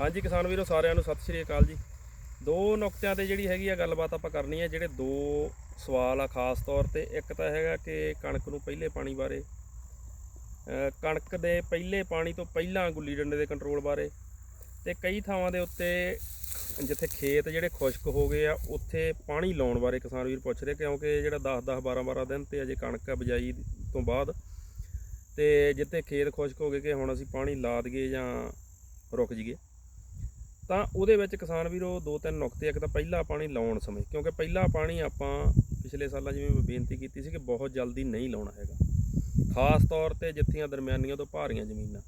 ਹਾਂਜੀ ਕਿਸਾਨ ਵੀਰੋ, ਸਾਰਿਆਂ ਨੂੰ ਸਤਿ ਸ਼੍ਰੀ ਅਕਾਲ ਜੀ। ਦੋ ਨੁਕਤਿਆਂ ਤੇ ਜਿਹੜੀ ਹੈਗੀ ਆ ਗੱਲਬਾਤ ਆਪਾਂ ਕਰਨੀ ਹੈ ਜਿਹੜੇ ਦੋ ਸਵਾਲ ਆ ਖਾਸ ਤੌਰ ਤੇ। ਇੱਕ ਤਾਂ ਹੈਗਾ ਕਿ ਕਣਕ ਨੂੰ ਪਹਿਲੇ ਪਾਣੀ ਬਾਰੇ ਕਣਕ ਦੇ ਪਹਿਲੇ ਪਾਣੀ ਤੋਂ ਪਹਿਲਾਂ ਗੁੱਲੀ ਡੰਡੇ ਦੇ ਕੰਟਰੋਲ ਬਾਰੇ ਤੇ ਕਈ ਥਾਵਾਂ ਦੇ ਉੱਤੇ ਜਿੱਥੇ ਖੇਤ ਜਿਹੜੇ ਖੁਸ਼ਕ ਹੋ ਗਏ ਆ, ਉੱਥੇ ਪਾਣੀ ਲਾਉਣ ਬਾਰੇ ਕਿਸਾਨ ਵੀਰ ਪੁੱਛ ਰਹੇ, ਕਿਉਂਕਿ ਜਿਹੜਾ 10 10 12 12 ਦਿਨ ਤੇ ਅਜੇ ਕਣਕ ਆ ਬਜਾਈ ਤੋਂ ਬਾਅਦ ਤੇ ਜਿੱਥੇ ਖੇਤ ਖੁਸ਼ਕ ਹੋ ਗਏ ਕਿ ਹੁਣ ਅਸੀਂ ਪਾਣੀ ਲਾ ਦਈਏ ਜਾਂ ਰੁਕ ਜਾਈਏ। ਤਾਂ ਉਹਦੇ ਵਿੱਚ ਕਿਸਾਨ ਵੀਰੋ ਦੋ ਤਿੰਨ ਨੁਕਤੇ ਇੱਕ ਤਾਂ ਪਹਿਲਾ ਪਾਣੀ ਲਾਉਣ ਸਮੇਂ, ਕਿਉਂਕਿ ਪਹਿਲਾ ਪਾਣੀ ਆਪਾਂ ਪਿਛਲੇ ਸਾਲਾਂ ਜਿਵੇਂ ਮੈਂ ਬੇਨਤੀ ਕੀਤੀ ਸੀ ਕਿ ਬਹੁਤ ਜਲਦੀ ਨਹੀਂ ਲਾਉਣਾ ਹੈਗਾ। ਖਾਸ ਤੌਰ ਤੇ ਜਿੱਥੀਆਂ ਦਰਮਿਆਨੀਆਂ ਤੋਂ ਭਾਰੀਆਂ ਜ਼ਮੀਨਾਂ।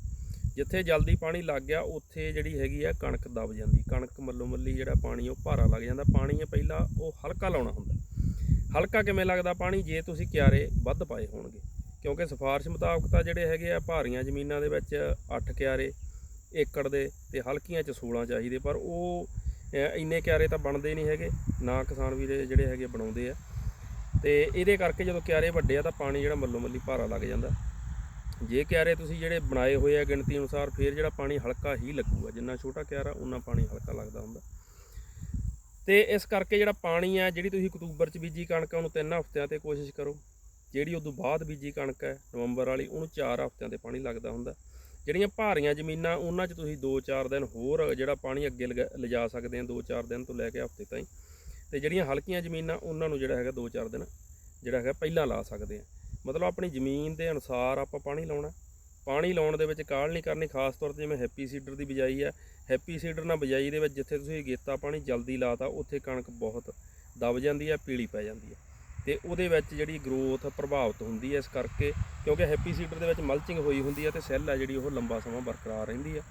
ਜਿੱਥੇ ਜਲਦੀ ਪਾਣੀ ਲੱਗ ਗਿਆ, ਉੱਥੇ ਜਿਹੜੀ ਹੈਗੀ ਆ ਕਣਕ ਦਬ ਜਾਂਦੀ। ਕਣਕ ਮੱਲੋ ਮੱਲੀ ਜਿਹੜਾ ਪਾਣੀ ਉਹ ਭਾਰਾ ਲੱਗ ਜਾਂਦਾ। ਪਾਣੀ ਹੈ ਪਹਿਲਾਂ ਉਹ ਹਲਕਾ ਲਾਉਣਾ ਹੁੰਦਾ। ਹਲਕਾ ਕਿਵੇਂ ਲੱਗਦਾ ਪਾਣੀ? ਜੇ ਤੁਸੀਂ ਕਿਆਰੇ ਵੱਧ ਪਾਏ ਹੋਣਗੇ। ਕਿਉਂਕਿ ਸਿਫਾਰਿਸ਼ ਮੁਤਾਬਕ ਤਾਂ ਜਿਹੜੇ ਹੈਗੇ ਆ ਭਾਰੀਆਂ ਜ਼ਮੀਨਾਂ ਦੇ ਵਿੱਚ 8 ਕਿਆਰੇ ਏਕੜ ਦੇ ਤੇ ਹਲਕੀਆਂ ਚ 16 ਚਾਹੀਦੇ, ਪਰ ਉਹ ਇੰਨੇ ਕਿਆਰੇ ਤਾਂ ਬਣਦੇ ਨਹੀਂ ਹੈਗੇ, ਨਾ ਕਿਸਾਨ ਵੀਰੇ ਜਿਹੜੇ ਹੈਗੇ ਬਣਾਉਂਦੇ ਆ। ਤੇ ਇਹਦੇ ਕਰਕੇ ਜਦੋਂ ਕਿਆਰੇ ਵੱਡੇ ਆ ਤਾਂ ਪਾਣੀ ਜਿਹੜਾ ਮੱਲੋ ਮੱਲੀ ਭਾਰਾ ਲੱਗ ਜਾਂਦਾ। ਜੇ ਕਿਆਰੇ ਤੁਸੀਂ ਜਿਹੜੇ ਬਣਾਏ ਹੋਏ ਆ ਗਿਣਤੀ ਅਨੁਸਾਰ, ਫਿਰ ਜਿਹੜਾ ਪਾਣੀ ਹਲਕਾ ਹੀ ਲੱਗੂਗਾ। ਜਿੰਨਾ ਛੋਟਾ ਕਿਆਰਾ ਉਨਾ ਪਾਣੀ ਹਲਕਾ ਲੱਗਦਾ ਹੁੰਦਾ। ਤੇ ਇਸ ਕਰਕੇ ਜਿਹੜਾ ਪਾਣੀ ਆ, ਜਿਹੜੀ ਤੁਸੀਂ ਅਕਤੂਬਰ ਚ ਬੀਜੀ ਕਣਕ ਉਹਨੂੰ ਤਿੰਨ ਹਫ਼ਤਿਆਂ ਤੇ ਕੋਸ਼ਿਸ਼ ਕਰੋ। ਜਿਹੜੀ ਉਦੋਂ ਬਾਅਦ ਬੀਜੀ ਕਣਕ ਹੈ ਨਵੰਬਰ ਵਾਲੀ, ਉਹਨੂੰ 4 ਹਫ਼ਤਿਆਂ ਤੇ ਪਾਣੀ ਲੱਗਦਾ ਹੁੰਦਾ। ਜਿਹੜੀਆਂ ਭਾਰੀਆਂ ਜ਼ਮੀਨਾਂ, ਉਹਨਾਂ 'ਚ ਤੁਸੀਂ 2-4 ਦਿਨ ਹੋਰ ਜਿਹੜਾ ਪਾਣੀ ਅੱਗੇ ਲਗਾ- ਲਿਜਾ ਸਕਦੇ ਆ 2-4 ਦਿਨ ਤੋਂ ਲੈ ਕੇ ਹਫ਼ਤੇ ਤਾਈਂ। ਤੇ ਜਿਹੜੀਆਂ ਹਲਕੀਆਂ ਜ਼ਮੀਨਾਂ, ਉਹਨਾਂ ਨੂੰ ਜਿਹੜਾ ਹੈਗਾ 2-4 ਦਿਨ ਜਿਹੜਾ ਹੈਗਾ ਪਹਿਲਾਂ ਲਾ ਸਕਦੇ ਆ। ਮਤਲਬ ਆਪਣੀ ਜ਼ਮੀਨ ਦੇ ਅਨੁਸਾਰ ਆਪਾਂ ਪਾਣੀ ਲਾਉਣਾ। ਪਾਣੀ ਲਾਉਣ ਦੇ ਵਿੱਚ ਕਾਹਲ ਨਹੀਂ ਕਰਨੀ, ਖਾਸ ਤੌਰ ਤੇ ਜਿਵੇਂ ਹੈਪੀ ਸੀਡਰ ਦੀ ਬਿਜਾਈ ਆ। ਹੈਪੀ ਸੀਡਰ ਨਾਲ ਬਿਜਾਈ ਦੇ ਵਿੱਚ ਜਿੱਥੇ ਤੁਸੀਂ ਗੇਤਾ ਪਾਣੀ ਜਲਦੀ ਲਾਤਾ, ਉੱਥੇ ਕਣਕ ਬਹੁਤ ਦਬ ਜਾਂਦੀ ਆ, ਪੀਲੀ ਪੈ ਜਾਂਦੀ ਆ। ਤੇ ਉਹਦੇ ਵਿੱਚ ਜਿਹੜੀ ਗਰੋਥ ਪ੍ਰਭਾਵਿਤ ਹੁੰਦੀ ਹੈ ਇਸ ਕਰਕੇ, ਕਿਉਂਕਿ ਹੈਪੀ ਸੀਡਰ ਦੇ ਵਿੱਚ ਮਲਚਿੰਗ ਹੋਈ ਹੁੰਦੀ ਹੈ ਤੇ ਸੈੱਲ ਹੈ ਜਿਹੜੀ ਉਹ ਲੰਬਾ ਸਮਾਂ ਬਰਕਰਾਰ ਰਹਿੰਦੀ ਹੈ।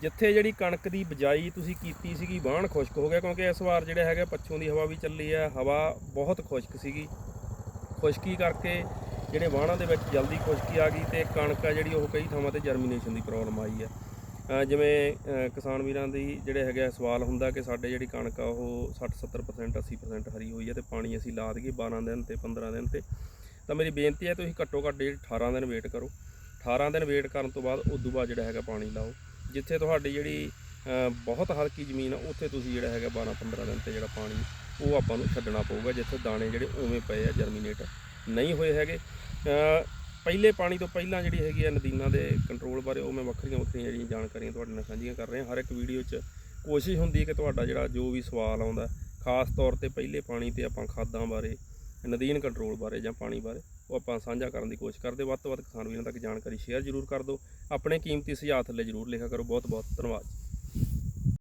ਜਿੱਥੇ ਜਿਹੜੀ ਕਣਕ ਦੀ ਬਿਜਾਈ ਤੁਸੀਂ ਕੀਤੀ ਸੀਗੀ, ਵਾਹਣ ਖੁਸ਼ਕ ਹੋ ਗਿਆ, ਕਿਉਂਕਿ ਇਸ ਵਾਰ ਜਿਹੜਾ ਹੈਗਾ ਪੱਛੋਂ ਦੀ ਹਵਾ ਵੀ ਚੱਲੀ ਹੈ, ਹਵਾ ਬਹੁਤ ਖੁਸ਼ਕ ਸੀਗੀ। ਖੁਸ਼ਕੀ ਕਰਕੇ ਜਿਹੜੇ ਵਾਹਣਾਂ ਦੇ ਵਿੱਚ ਜਲਦੀ ਖੁਸ਼ਕੀ ਆ ਗਈ ਤੇ ਕਣਕ ਆ ਜਿਹੜੀ ਉਹ ਕਈ ਥਾਵਾਂ ਤੇ ਜਰਮੀਨੇਸ਼ਨ ਦੀ ਪ੍ਰੋਬਲਮ ਆਈ ਹੈ। ਜਿਵੇਂ ਕਿਸਾਨ ਵੀਰਾਂ ਦੀ ਜਿਹੜੇ ਹੈਗੇ ਆ ਸਵਾਲ ਹੁੰਦਾ ਕਿ ਸਾਡੇ ਜਿਹੜੀ ਕਣਕ ਆ ਉਹ 60 70% 80% ਹਰੀ ਹੋਈ ਹੈ ਤੇ ਪਾਣੀ ਅਸੀਂ ਲਾ ਦਈਏ 12 ਦਿਨ ਤੇ 15 ਦਿਨ ਤੇ। ਤਾਂ ਮੇਰੀ ਬੇਨਤੀ ਹੈ ਤੁਸੀਂ ਘੱਟੋ ਘੱਟ ਜਿਹੜੀ 18 ਦਿਨ ਵੇਟ ਕਰੋ। 18 ਦਿਨ ਵੇਟ ਕਰਨ ਤੋਂ ਬਾਅਦ ਉਸ ਤੋਂ ਬਾਅਦ ਜਿਹੜਾ ਹੈਗਾ ਪਾਣੀ ਲਾਓ, ਜਿੱਥੇ ਤੁਹਾਡੀ ਜਿਹੜੀ ਬਹੁਤ ਹਲਕੀ ਜ਼ਮੀਨ ਆ, ਉੱਥੇ ਤੁਸੀਂ ਜਿਹੜਾ ਹੈਗਾ 12 15 ਦਿਨ ਤੇ ਜਿਹੜਾ ਪਾਣੀ, ਉਹ ਆਪਾਂ ਨੂੰ ਛੱਡਣਾ ਪਊਗਾ, ਜਿੱਥੇ ਦਾਣੇ ਜਿਹੜੇ ਉਵੇਂ ਪਏ ਆ ਜਰਮੀਨੇਟ ਨਹੀਂ ਹੋਏ ਹੈਗੇ। ਪਹਿਲੇ ਪਾਣੀ ਤੋਂ ਪਹਿਲਾਂ ਜਿਹੜੀ ਹੈਗੀ ਆ ਨਦੀਨਾਂ ਦੇ ਕੰਟਰੋਲ ਬਾਰੇ, ਉਹ ਮੈਂ ਵੱਖਰੀਆਂ ਵੱਖਰੀਆਂ ਜਿਹੜੀਆਂ ਜਾਣਕਾਰੀਆਂ ਤੁਹਾਡੇ ਨਾਲ ਸਾਂਝੀਆਂ ਕਰ ਰਿਹਾ। ਹਰ ਇੱਕ ਵੀਡੀਓ 'ਚ ਕੋਸ਼ਿਸ਼ ਹੁੰਦੀ ਹੈ ਕਿ ਤੁਹਾਡਾ ਜਿਹੜਾ ਜੋ ਵੀ ਸਵਾਲ ਆਉਂਦਾ, ਖਾਸ ਤੌਰ ਤੇ ਪਹਿਲੇ ਪਾਣੀ ਤੇ ਆਪਾਂ ਖਾਦਾਂ ਬਾਰੇ, ਨਦੀਨ ਕੰਟਰੋਲ ਬਾਰੇ ਜਾਂ ਪਾਣੀ ਬਾਰੇ, ਉਹ ਆਪਾਂ ਸਾਂਝਾ ਕਰਨ ਦੀ ਕੋਸ਼ਿਸ਼ ਕਰਦੇ ਵੱਧ ਤੋਂ ਵੱਧ ਕਿਸਾਨ ਵੀਰਾਂ ਤੱਕ ਜਾਣਕਾਰੀ ਸ਼ੇਅਰ ਜ਼ਰੂਰ ਕਰ ਦਿਓ। ਆਪਣੇ ਕੀਮਤੀ ਸੁਝਾਅ ਥੱਲੇ ਜ਼ਰੂਰ ਲਿਖਿਆ ਕਰੋ। ਬਹੁਤ ਬਹੁਤ ਧੰਨਵਾਦ